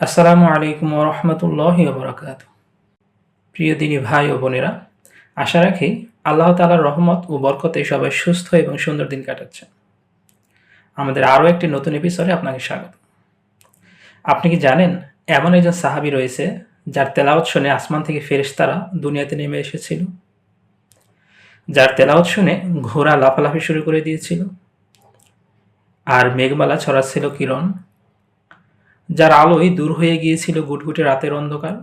আসসালামু আলাইকুম রহমতুল্লাহ বরাকাত প্রিয় দিনী ভাই ও বোনেরা, আশা রাখি আল্লাহ তালার রহমত ও বরকতে সবাই সুস্থ এবং সুন্দর দিন কাটাচ্ছে আমাদের আরও একটি নতুন এপিসোডে আপনাকে স্বাগত। আপনি কি জানেন, এমন একজন সাহাবি রয়েছে যার তেলাওয়াত শুনে আসমান থেকে ফেরেশতারা দুনিয়াতে নেমে এসেছিল? যার তেলাওয়াত শুনে ঘোড়া লাফালাফি শুরু করে দিয়েছিল। আর মেঘমালা ছড়াচ্ছিল কিরণ যার আলোয় দূর হয়ে গিয়েছিল গুটগুটে রাতের অন্ধকার।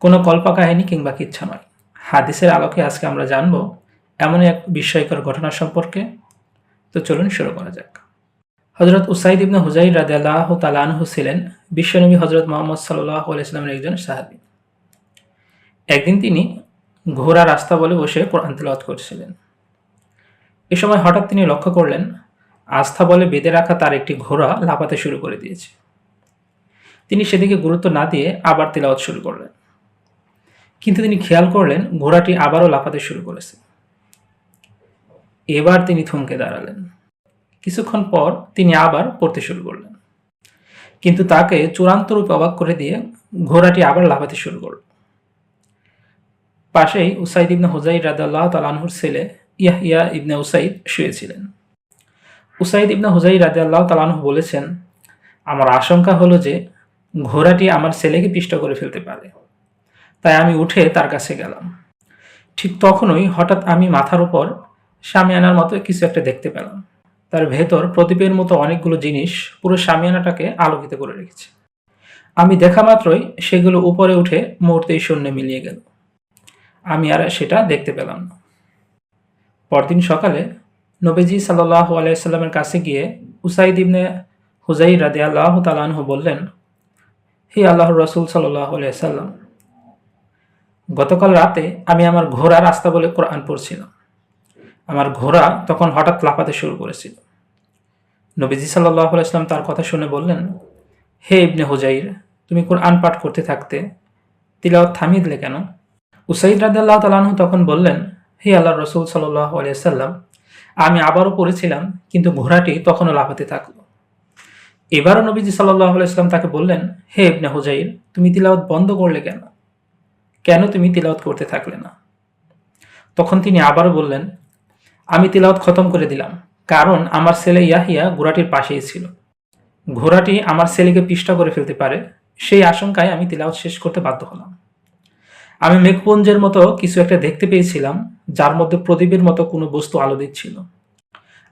কোনো কল্পকাহিনী কিংবা কিচ্ছা নয়। হাদিসের আলোকে আজকে আমরা জানব এমন এক বিস্ময়কর ঘটনা সম্পর্কে। তো চলুন শুরু করা যাক। হজরত উসাইদ ইবনে হুজাইর রাদিয়াল্লাহ তালানহু ছিলেন বিশ্বনবী হজরত মোহাম্মদ সাল্লাহ আলাইসলামের একজন সাহাবি। একদিন তিনি ঘোড়া রাস্তা বলে বসে কোরআন তেলাওয়াত করছিলেন। এ সময় হঠাৎ তিনি লক্ষ্য করলেন আস্থা বলে বেঁধে রাখা তার একটি ঘোড়া লাফাতে শুরু করে দিয়েছে। তিনি সেদিকে গুরুত্ব না দিয়ে আবার তেলাওয়াত শুরু করলেন। কিন্তু তিনি খেয়াল করলেন, ঘোড়াটি আবারও লাফাতে শুরু করেছে। এবার তিনি থমকে দাঁড়ালেন। কিছুক্ষণ পর তিনি আবার পড়তে শুরু করলেন। কিন্তু তাকে চূড়ান্ত রূপে অবাক করে দিয়ে ঘোড়াটি আবার লাফাতে শুরু করল। পাশেই উসাইদ ইবনে হুজাইর রাদাল্লাহ তালানহুর ছেলে ইয়াহিয়া ইবনে উসাইদ শুয়েছিলেন। উসাইদ ইবনা হুজাই রাজি আল্লাহ তালানহ বলেছেন, আমার আশঙ্কা হলো যে ঘোড়াটি আমার ছেলেকে পিষ্ট করে ফেলতে পারে। তাই আমি উঠে তার কাছে গেলাম। ঠিক তখনই হঠাৎ আমি মাথার উপর সামিয়ানার মতো কিছু একটা দেখতে পেলাম। তার ভেতর প্রদীপের মতো অনেকগুলো জিনিস পুরো সামিয়ানাটাকে আলোকিত করে রেখেছে। আমি দেখা মাত্রই সেগুলো উপরে উঠে মুহূর্তেই শূন্যে মিলিয়ে গেল। আমি আর সেটা দেখতে পেলাম না। পরদিন সকালে নবীজি সাল্লাহ আলাইসাল্লামের কাছে গিয়ে উসাইদ ইবনে হুজাই রাদে আল্লাহ তালানহু বললেন, হি আল্লাহ রসুল সাল্লাহ আলাইসাল্লাম গতকাল রাতে আমি আমার ঘোড়া রাস্তা বলে কোরআন পড়ছিলাম। আমার ঘোড়া তখন হঠাৎ লাফাতে শুরু করেছিল। নবীজি সাল্লাহ আলাইসলাম তার কথা শুনে বললেন, হে ইবনে হুজাইর তুমি কোরআন পাঠ করতে থাকতে তিলাওয়াত থামিয়ে দিলে কেন? উসাইদ রাদে আল্লাহ তালানহু তখন বললেন, হে আল্লাহ রসুল সাল্লাহ আলিয়াল্লাম আমি আবারও পড়েছিলাম, কিন্তু ঘোড়াটি তখনও লাফাতে থাকল। এবারও নবীজি সাল্লাহ ইসলাম তাকে বললেন, হে ইবনে হুজাইর, তুমি তিলাওয়াত বন্ধ করলে কেন? কেন তুমি তিলাওয়াত করতে থাকলে না? তখন তিনি আবারও বললেন, আমি তিলাওয়াত খতম করে দিলাম, কারণ আমার ছেলে ইয়াহিয়া ঘোড়াটির পাশেই ছিল। ঘোড়াটি আমার ছেলেকে পিষ্টা করে ফেলতে পারে, সেই আশঙ্কায় আমি তিলাওয়াত শেষ করতে বাধ্য হলাম। আমি মেঘপুঞ্জের মতো কিছু একটা দেখতে পেয়েছিলাম যার মধ্যে প্রদীপের মতো কোনো বস্তু আলো দিচ্ছিল।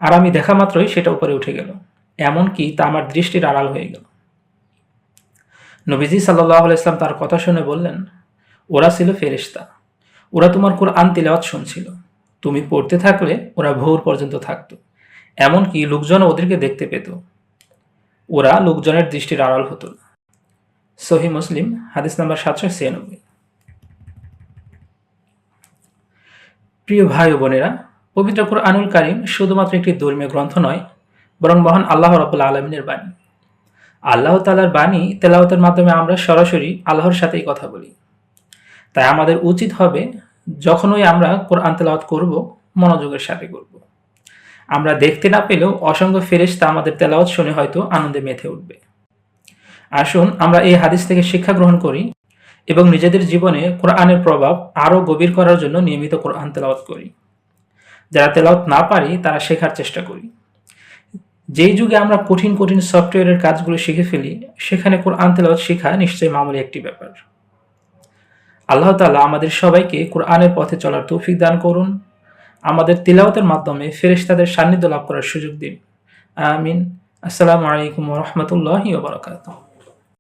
আর আমি দেখা মাত্রই সেটা উপরে উঠে গেল, এমনকি তা আমার দৃষ্টির আড়াল হয়ে গেল। নবীজি সাল্লাহ ইসলাম তার কথা শুনে বললেন, ওরা ছিল ফেরিস্তা ওরা তোমার কোরআন তিলাওয়াত শুনছিল। তুমি পড়তে থাকলে ওরা ভোর পর্যন্ত থাকতো, এমনকি লোকজন ওদেরকে দেখতে পেত। ওরা লোকজনের দৃষ্টির আড়াল হতো না। সহি মুসলিম, হাদিস নাম্বার সাতশো ছিয়ানব্বই। প্রিয় ভাই বোনেরা, পবিত্র আনুল কারিম শুধুমাত্র একটি ধর্মীয় গ্রন্থ নয়, বরং মহান আল্লাহ রবুল্লা আলমিনের বাণী। আল্লাহ তালার বাণী তেলাওতের মাধ্যমে আমরা সরাসরি আল্লাহর সাথেই কথা বলি। তাই আমাদের উচিত হবে যখনই আমরা কোরআন তেলাওয়াত করব, মনোযোগের সাথে করব। আমরা দেখতে না পেলেও অসংখ্য ফেরেস্তা আমাদের তেলাওয়াত শুনে হয়তো আনন্দে মেতে উঠবে। আসুন আমরা এই হাদিস থেকে শিক্ষা গ্রহণ করি এবং নিজেদের জীবনে কোরআনের প্রভাব আরও গভীর করার জন্য নিয়মিত কোরআন তেলাওয়াত করি। যারা তেলাওয়াত না পারি, তারা শেখার চেষ্টা করি। যেই যুগে আমরা কঠিন কঠিন সফটওয়্যারের কাজগুলো শিখে ফেলি, সেখানে কোরআন তেলাওয়াত শেখা নিশ্চয়ই মামুলি একটি ব্যাপার। আল্লাহ তালা আমাদের সবাইকে কোরআনের পথে চলার তৌফিক দান করুন। আমাদের তিলাওয়াতের মাধ্যমে ফেরেশতাদের সান্নিধ্য লাভ করার সুযোগ দিন। আমিন। আসসালামু আলাইকুম রহমতুল্লাহ বারকাত